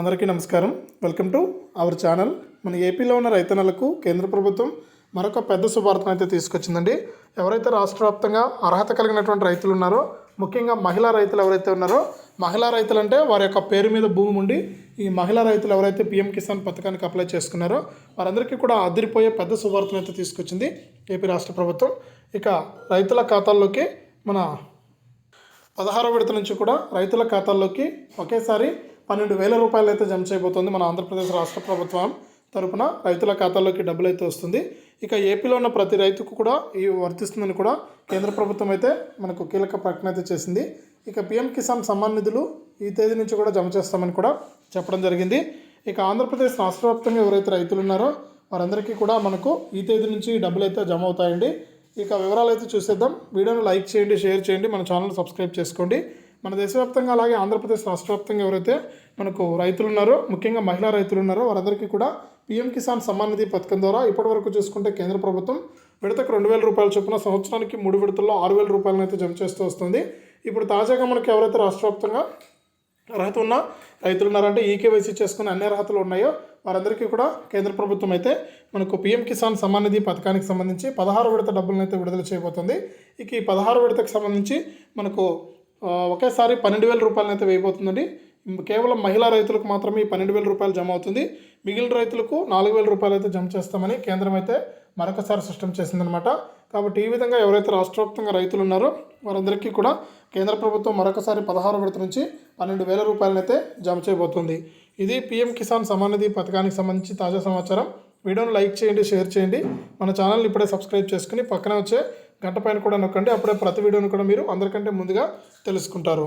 అందరికీ నమస్కారం. Welcome to our channel. మన ఏపీలో ఉన్న రైతన్నలకు కేంద్ర ప్రభుత్వం మరొక పెద్ద శుభార్తను అయితే తీసుకొచ్చిందండి. ఎవరైతే రాష్ట్ర వ్యాప్తంగా అర్హత కలిగినటువంటి రైతులు ఉన్నారో ముఖ్యంగా మహిళా రైతులు ఎవరైతే ఉన్నారో మహిళా రైతులు అంటే వారి యొక్క పేరు మీద భూమి ఉండి ఈ మహిళా రైతులు ఎవరైతే పీఎం కిసాన్ పథకానికి అప్లై చేసుకున్నారో వారందరికీ కూడా అదిరిపోయే పెద్ద శుభార్తను అయితే తీసుకొచ్చింది ఏపీ రాష్ట్ర ప్రభుత్వం. ఇక రైతుల ఖాతాల్లోకి మన పదహారో విడత నుంచి కూడా రైతుల ఖాతాల్లోకి ఒకేసారి పన్నెండు వేల రూపాయలు అయితే జమ చేయబోతోంది మన ఆంధ్రప్రదేశ్ రాష్ట్ర ప్రభుత్వం తరపున. రైతుల ఖాతాల్లోకి డబ్బులు అయితే వస్తుంది. ఇక ఏపీలో ఉన్న ప్రతి రైతుకు కూడా ఈ వర్తిస్తుందని కూడా కేంద్ర ప్రభుత్వం అయితే మనకు కీలక ప్రకటన అయితే చేసింది. ఇక పిఎం కిసాన్ సమ్మాన్ నిధులు ఈ తేదీ నుంచి కూడా జమ చేస్తామని కూడా చెప్పడం జరిగింది. ఇక ఆంధ్రప్రదేశ్ రాష్ట్ర వ్యాప్తంగా ఎవరైతే రైతులు ఉన్నారో వారందరికీ కూడా మనకు ఈ తేదీ నుంచి డబ్బులు అయితే జమ అవుతాయండి. ఇక వివరాలు అయితే చూసేద్దాం. వీడియోను లైక్ చేయండి షేర్ చేయండి. మన ఛానల్ సబ్స్క్రైబ్ చేసుకోండి. మన దేశవ్యాప్తంగా అలాగే ఆంధ్రప్రదేశ్ రాష్ట్ర వ్యాప్తంగా ఎవరైతే మనకు రైతులు ఉన్నారో ముఖ్యంగా మహిళా రైతులు ఉన్నారో వారందరికీ కూడా పీఎం కిసాన్ సమ్మాన్ నిధి పథకం ద్వారా ఇప్పటివరకు చూసుకుంటే కేంద్ర ప్రభుత్వం విడతకు రెండు వేల రూపాయల చొప్పున సంవత్సరానికి మూడు విడతల్లో ఆరు వేల రూపాయలను అయితే జమ చేస్తూ వస్తుంది. ఇప్పుడు తాజాగా మనకి ఎవరైతే రాష్ట్ర వ్యాప్తంగా అర్హత ఉన్న రైతులు ఉన్నారంటే ఈకేవైసీ చేసుకున్న అన్ని అర్హతలు ఉన్నాయో వారందరికీ కూడా కేంద్ర ప్రభుత్వం అయితే మనకు పీఎం కిసాన్ సమ్మాన్ నిధి పథకానికి సంబంధించి పదహారు విడత డబ్బులను అయితే విడుదల చేయబోతుంది. ఇక ఈ పదహారు విడతకు సంబంధించి మనకు ఒకేసారి పన్నెండు వేల రూపాయలను అయితే వేయబోతుందండి. కేవలం మహిళా రైతులకు మాత్రమే ఈ పన్నెండు వేల రూపాయలు జమ అవుతుంది. మిగిలిన రైతులకు నాలుగు వేల రూపాయలు అయితే జమ చేస్తామని కేంద్రం అయితే మరొకసారి స్పష్టం చేసిందనమాట కాబట్టి ఈ విధంగా ఎవరైతే రాష్ట్రవ్యాప్తంగా రైతులు ఉన్నారో వారందరికీ కూడా కేంద్ర ప్రభుత్వం మరొకసారి పదహారు విడత నుంచి పన్నెండు వేల రూపాయలనైతే జమ చేయబోతుంది. ఇది పీఎం కిసాన్ సమానిధి పథకానికి సంబంధించి తాజా సమాచారం. వీడియోను లైక్ చేయండి షేర్ చేయండి. మన ఛానల్ని ఇప్పుడే సబ్స్క్రైబ్ చేసుకుని పక్కన వచ్చే గంట పైన కూడా నొక్కండి. అప్పుడే ప్రతి వీడియోను కూడా మీరు అందరికంటే ముందుగా తెలుసుకుంటారు.